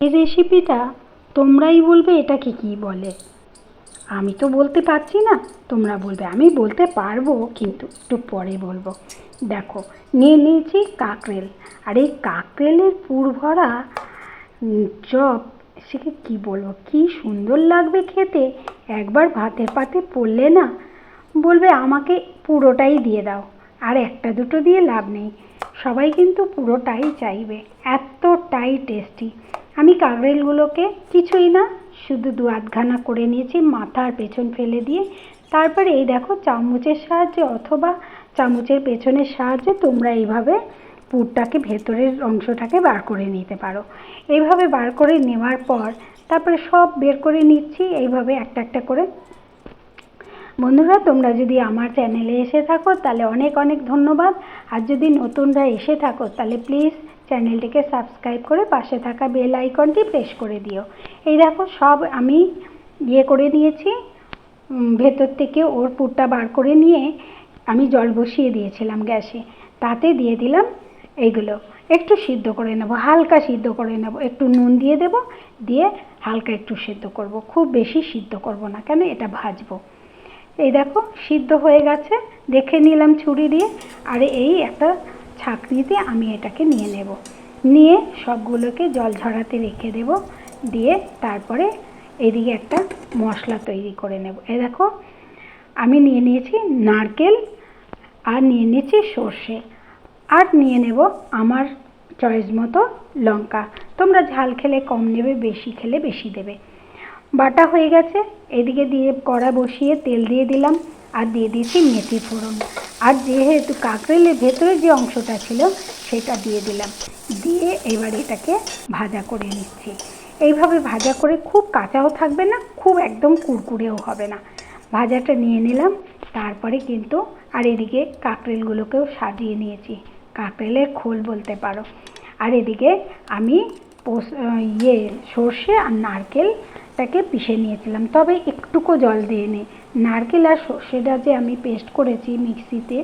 এই রেসিপিটা তোমরাই বলবে, এটাকে কি বলে? আমি তো বলতে পারছি না, তোমরা বলবে। আমি বলতে পারব, কিন্তু একটু পরে বলব। দেখো, নিয়ে নিয়েছি কাঁকরেল। আর এই কাঁকরেলের পুর ভরা চপ সেকে কী বলব? কী সুন্দর লাগবে খেতে। একবার ভাতের পাতে পড়লে না, বলবে আমাকে পুরোটাই দিয়ে দাও। আর একটা দুটো দিয়ে লাভ নেই। সবাই কিন্তু পুরোটাই চাইবে। এতটাই টেস্টি আমি কাঁকরেলগুলোকে কিছুই না, শুধু দু আধখানা করে নিয়েছি, মাথার পেছন ফেলে দিয়ে। তারপরে এই দেখো চামচের সাহায্যে অথবা চামচের পেছনের সাহায্যে তোমরা এইভাবে পুরটাকে ভেতরের অংশটাকে বার করে নিতে পারো। এইভাবে বার করে নেওয়ার পর তারপরে সব বের করে নিচ্ছি, এইভাবে একটা একটা করে বন্ধুরা, তোমরা যদি আমার চ্যানেলে এসে থাকো, তাহলে অনেক অনেক ধন্যবাদ। আর যদি নতুনরা এসে থাকো, তাহলে প্লিজ চ্যানেলটিকে সাবস্ক্রাইব করে পাশে থাকা বেল আইকনটি প্রেস করে দিও। এই দেখো, সব আমি ইয়ে করে নিয়েছি ভেতর থেকে ওর পুরটা বার করে নিয়ে আমি জল বসিয়ে দিয়েছিলাম গ্যাসে। তাতে দিয়ে দিলাম এইগুলো। একটু সিদ্ধ করে নেব, হালকা সিদ্ধ করে নেব। একটু নুন দিয়ে দেব, দিয়ে হালকা একটু সিদ্ধ করব। খুব বেশি সিদ্ধ করব না, কেন? এটা ভাজবো। এই দেখো, সিদ্ধ হয়ে গেছে। দেখে নিলাম ছুরি দিয়ে। আর এই একটা ছাঁকনিতে আমি এটাকে নিয়ে নেব। নিয়ে সবগুলোকে জল ঝরাতে রেখে দেব। দিয়ে তারপরে এদিকে একটা মশলা তৈরি করে নেব। এ দেখো, আমি নিয়ে নিয়েছি নারকেল আর নিয়ে নিয়েছি সর্ষে। আর নিয়ে নেব আমার চয়েস মতো লঙ্কা। তোমরা ঝাল খেলে কম নেবে, বেশি খেলে বেশি দেবে। বাটা হয়ে গেছে। এদিকে দিয়ে কড়া বসিয়ে তেল দিয়ে দিলাম আর দিয়ে দিয়েছি মেথি ফোড়ন। আর যেহেতু কাঁকরেলের ভেতরে যে অংশটা ছিল, সেটা দিয়ে দিলাম। দিয়ে এবার এটাকে ভাজা করে নিচ্ছি। এইভাবে ভাজা করে খুব কাঁচাও থাকবে না, খুব একদম কুরকুরেও হবে না। ভাজাটা নিয়ে নিলাম, তারপরে কিন্তু আর এদিকে কাঁকরেলগুলোকেও সাজিয়ে নিয়েছি। কাঁকরেলের খোল বলতে পারো। আর এদিকে আমি ইয়ে সর্ষে আর নারকেলটাকে পিষে নিয়েছিলাম। তবে একটুকু জল দিয়ে নি। নারকেল আর সর্ষেটা যে আমি পেস্ট করেছি মিক্সিতে,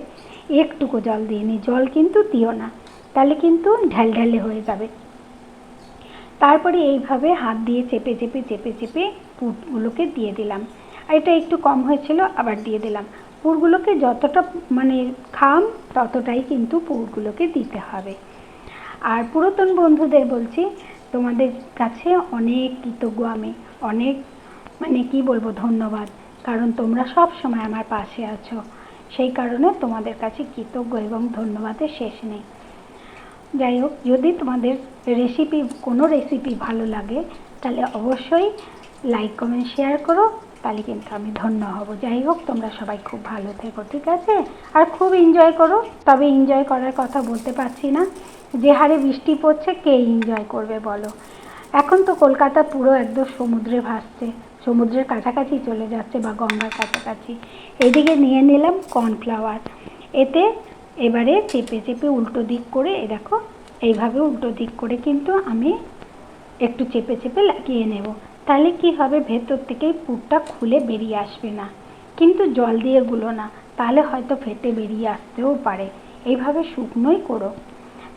একটুকু জল দিয়ে নি। জল কিন্তু দিও না, তাহলে কিন্তু ঢ্যালঢ্যালে হয়ে যাবে। তারপরে এইভাবে হাত দিয়ে চেপে চেপে চেপে চেপে পুরগুলোকে দিয়ে দিলাম। আর এটা একটু কম হয়েছিল, আবার দিয়ে দিলাম। পুরগুলোকে যতটা মানে খাম, ততটাই কিন্তু পুরগুলোকে দিতে হবে। আর পুরাতন বন্ধুদের বলছি, তোমাদের কাছে অনেক কৃতজ্ঞ আমি। অনেক মানে কি বলব, ধন্যবাদ। কারণ তোমরা সব সময় আমার পাশে আছো। সেই কারণে তোমাদের কাছে কৃতজ্ঞ এবং ধন্যবাদের শেষ নেই। যাই হোক, যদি তোমাদের রেসিপি কোনো রেসিপি ভালো লাগে, তাহলে অবশ্যই লাইক কমেন্ট শেয়ার করো। তাহলে কিন্তু আমি ধন্য হব। যাই হোক, তোমরা সবাই খুব ভালো থেকো, ঠিক আছে? আর খুব এনজয় করো। তবে এনজয় করার কথা বলতে পারছি না। যে হারে বৃষ্টি পড়ছে, কে এনজয় করবে বলো? এখন তো কলকাতা পুরো একদম সমুদ্রে ভাসছে, সমুদ্রের কাছাকাছি চলে যাচ্ছে বা গঙ্গার কাছাকাছি। এদিকে নিয়ে নিলাম কর্নফ্লাওয়ার। এতে এবারে চেপে চেপে উল্টো দিক করে, এ দেখো, এইভাবে উল্টো দিক করে কিন্তু আমি একটু চেপে চেপে লাগিয়ে নেব। তাহলে কি হবে, ভেতর থেকেই পুরটা খুলে বেরিয়ে আসবে না। কিন্তু জল দিয়ে গুলো না, তাহলে হয়তো ফেটে বেরিয়ে আসতেও পারে। এইভাবে শুকনোই করো।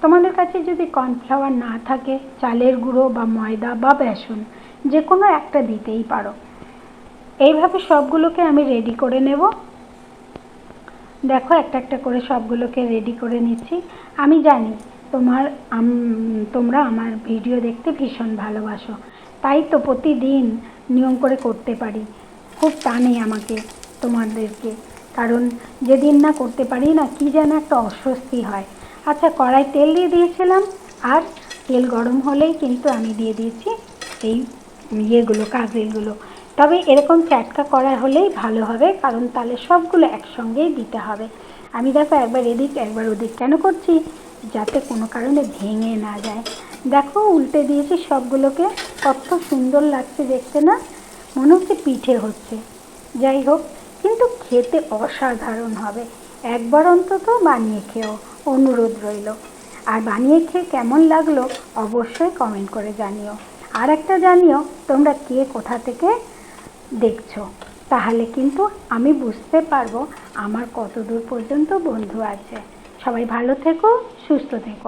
তোমাদের কাছে যদি কর্নফ্লাওয়ার না থাকে, চালের গুঁড়ো বা ময়দা বা বেসন যে কোনো একটা দিতেই পারো। এইভাবে সবগুলোকে আমি রেডি করে নেব। দেখো, একটা একটা করে সবগুলোকে রেডি করে নিচ্ছি। আমি জানি তোমার তোমরা আমার ভিডিও দেখতে ভীষণ ভালোবাসো। তাই তো প্রতিদিন নিয়ম করে করতে পারি। খুব টানে আমাকে তোমাদেরকে। কারণ যেদিন না করতে পারি না, কি যেন একটা অস্বস্তি হয়। আচ্ছা কড়াই তেল দিয়ে দিয়েছিলাম। আর তেল গরম হলেই কিন্তু আমি দিয়ে দিয়েছি এই ইয়েগুলো কাগরেলগুলো তবে এরকম চ্যাটকা করা হলেই ভালো হবে, কারণ তাহলে সবগুলো একসঙ্গেই দিতে হবে। আমি দেখো একবার এদিক, একবার ওদিক কেন করছি? যাতে কোনো কারণে ভেঙে না যায়। দেখো, উল্টে দিয়েছি সবগুলোকে। কত সুন্দর লাগছে দেখতে না? মনে হচ্ছে পিঠে হচ্ছে। যাই হোক, কিন্তু খেতে অসাধারণ হবে। একবার অন্তত বানিয়ে খেও। অনুরোধ রইল। আর বানিয়ে খেয়ে কেমন লাগল অবশ্যই কমেন্ট করে জানিও। আর একটা জানিও, তোমরা কে কোথা থেকে দেখছ? তাহলে কিন্তু আমি বুঝতে পারব আমার কত দূর পর্যন্ত বন্ধু আছে। সবাই ভালো থেকো, সুস্থ থেকো।